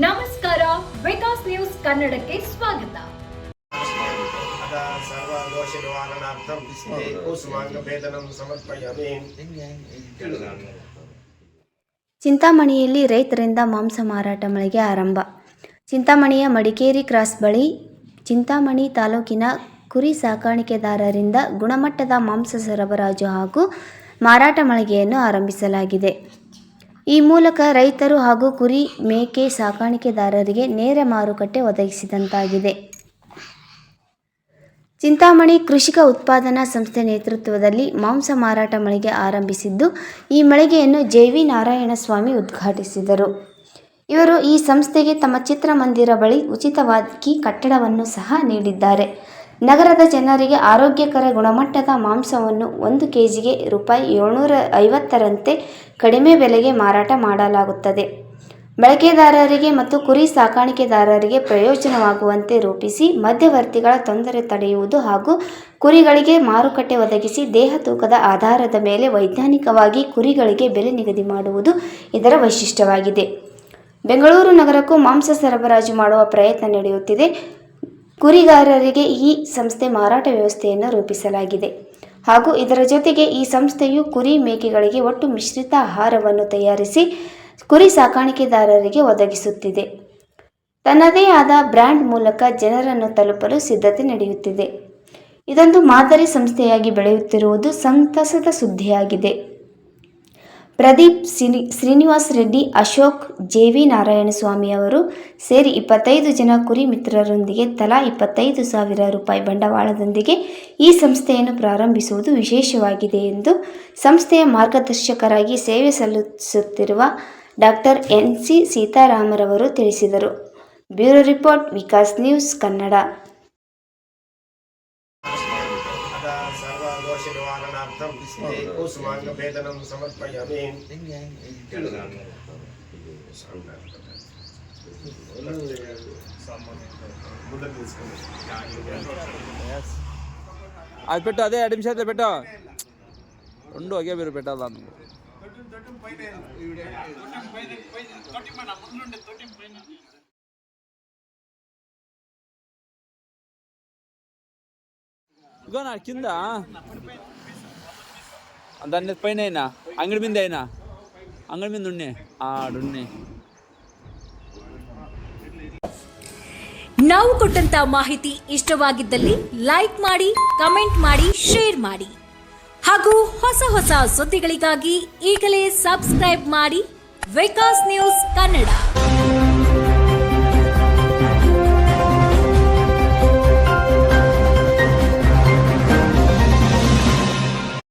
ನಮಸ್ಕಾರ ವಿಕಾಸ್ ನ್ಯೂಸ್ ಕನ್ನಡಕ್ಕೆ ಸ್ವಾಗತ. ಚಿಂತಾಮಣಿಯಲ್ಲಿ ರೈತರಿಂದ ಮಾಂಸ ಮಾರಾಟ ಮಳಿಗೆ ಆರಂಭ. ಚಿಂತಾಮಣಿಯ ಮಡಿಕೇರಿ ಕ್ರಾಸ್ ಬಳಿ ಚಿಂತಾಮಣಿ ತಾಲೂಕಿನ ಕುರಿ ಸಾಕಾಣಿಕೆದಾರರಿಂದ ಗುಣಮಟ್ಟದ ಮಾಂಸ ಸರಬರಾಜು ಹಾಗೂ ಮಾರಾಟ ಮಳಿಗೆಯನ್ನು ಆರಂಭಿಸಲಾಗಿದೆ. ಈ ಮೂಲಕ ರೈತರು ಹಾಗೂ ಕುರಿ ಮೇಕೆ ಸಾಕಾಣಿಕೆದಾರರಿಗೆ ನೇರ ಮಾರುಕಟ್ಟೆ ಒದಗಿಸಿದಂತಾಗಿದೆ. ಚಿಂತಾಮಣಿ ಕೃಷಿಕ ಉತ್ಪಾದನಾ ಸಂಸ್ಥೆ ನೇತೃತ್ವದಲ್ಲಿ ಮಾಂಸ ಮಾರಾಟ ಮಳಿಗೆ ಆರಂಭಿಸಿದ್ದು, ಈ ಮಳಿಗೆಯನ್ನು ಜೆ ವಿ ನಾರಾಯಣಸ್ವಾಮಿ ಉದ್ಘಾಟಿಸಿದರು. ಇವರು ಈ ಸಂಸ್ಥೆಗೆ ತಮ್ಮ ಚಿತ್ರಮಂದಿರ ಬಳಿ ಉಚಿತವಾಗಿ ಕಟ್ಟಡವನ್ನು ಸಹ ನೀಡಿದ್ದಾರೆ. ನಗರದ ಜನರಿಗೆ ಆರೋಗ್ಯಕರ ಗುಣಮಟ್ಟದ ಮಾಂಸವನ್ನು ಒಂದು ಕೆಜಿಗೆ ರೂಪಾಯಿ ಏಳ್ನೂರ ಐವತ್ತರಂತೆ ಕಡಿಮೆ ಬೆಲೆಗೆ ಮಾರಾಟ ಮಾಡಲಾಗುತ್ತದೆ. ಬಳಕೆದಾರರಿಗೆ ಮತ್ತು ಕುರಿ ಸಾಕಾಣಿಕೆದಾರರಿಗೆ ಪ್ರಯೋಜನವಾಗುವಂತೆ ರೂಪಿಸಿ ಮಧ್ಯವರ್ತಿಗಳ ತೊಂದರೆ ತಡೆಯುವುದು ಹಾಗೂ ಕುರಿಗಳಿಗೆ ಮಾರುಕಟ್ಟೆ ಒದಗಿಸಿ ದೇಹ ತೂಕದ ಆಧಾರದ ಮೇಲೆ ವೈಜ್ಞಾನಿಕವಾಗಿ ಕುರಿಗಳಿಗೆ ಬೆಲೆ ನಿಗದಿ ಮಾಡುವುದು ಇದರ ವೈಶಿಷ್ಟ್ಯವಾಗಿದೆ. ಬೆಂಗಳೂರು ನಗರಕ್ಕೂ ಮಾಂಸ ಸರಬರಾಜು ಮಾಡುವ ಪ್ರಯತ್ನ ನಡೆಯುತ್ತಿದೆ. ಕುರಿಗಾರರಿಗೆ ಈ ಸಂಸ್ಥೆ ಮಾರಾಟ ವ್ಯವಸ್ಥೆಯನ್ನು ರೂಪಿಸಲಾಗಿದೆ. ಹಾಗೂ ಇದರ ಜೊತೆಗೆ ಈ ಸಂಸ್ಥೆಯು ಕುರಿ ಮೇಕೆಗಳಿಗೆ ಒಟ್ಟು ಮಿಶ್ರಿತ ಆಹಾರವನ್ನು ತಯಾರಿಸಿ ಕುರಿ ಸಾಕಾಣಿಕೆದಾರರಿಗೆ ಒದಗಿಸುತ್ತಿದೆ. ತನ್ನದೇ ಆದ ಬ್ರ್ಯಾಂಡ್ ಮೂಲಕ ಜನರನ್ನು ತಲುಪಲು ಸಿದ್ಧತೆ ನಡೆಯುತ್ತಿದೆ. ಇದೊಂದು ಮಾದರಿ ಸಂಸ್ಥೆಯಾಗಿ ಬೆಳೆಯುತ್ತಿರುವುದು ಸಂತಸದ ಸುದ್ದಿಯಾಗಿದೆ. Pradeep cine, Srinivas Reddy, Ashok J V Narayanaswamy ಅವರು ಸೇರಿ ಇಪ್ಪತ್ತೈದು ಜನ ಕುರಿ ಮಿತ್ರರೊಂದಿಗೆ ತಲಾ ಇಪ್ಪತ್ತೈದು ಸಾವಿರ ರೂಪಾಯಿ ಬಂಡವಾಳದೊಂದಿಗೆ ಈ ಸಂಸ್ಥೆಯನ್ನು ಪ್ರಾರಂಭಿಸುವುದು ವಿಶೇಷವಾಗಿದೆ ಎಂದು ಸಂಸ್ಥೆಯ ಮಾರ್ಗದರ್ಶಕರಾಗಿ ಸೇವೆ ಸಲ್ಲಿಸುತ್ತಿರುವ ಡಾಕ್ಟರ್ ಎನ್ ಸಿ ಸೀತಾರಾಮರವರು ತಿಳಿಸಿದರು. Bureau report Vikas news Kannada. दोषनिवारणार्थं అది పెట్టు అదే అడ్మిషన్ అయితే పెట్టా. రెండు ఒకే మీరు పెట్టాలా నువ్వు? నా కింద దాని పైన అయినా అంగడి మీద అయినా అంగడి మీద ఉన్నే ఆడున్నే ನಾವು ಕೊಟ್ಟಂತ ಮಾಹಿತಿ ಇಷ್ಟವಾಗಿದ್ದಲ್ಲಿ ಲೈಕ್ ಮಾಡಿ ಕಮೆಂಟ್ ಮಾಡಿ ಶೇರ್ ಮಾಡಿ ಹಾಗೂ ಹೊಸ ಹೊಸ ಸುದ್ದಿಗಳಿಗಾಗಿ ಈಗಲೇ ಸಬ್ಸ್ಕ್ರೈಬ್ ಮಾಡಿ ವಿಕಾಸ್ ನ್ಯೂಸ್ ಕನ್ನಡ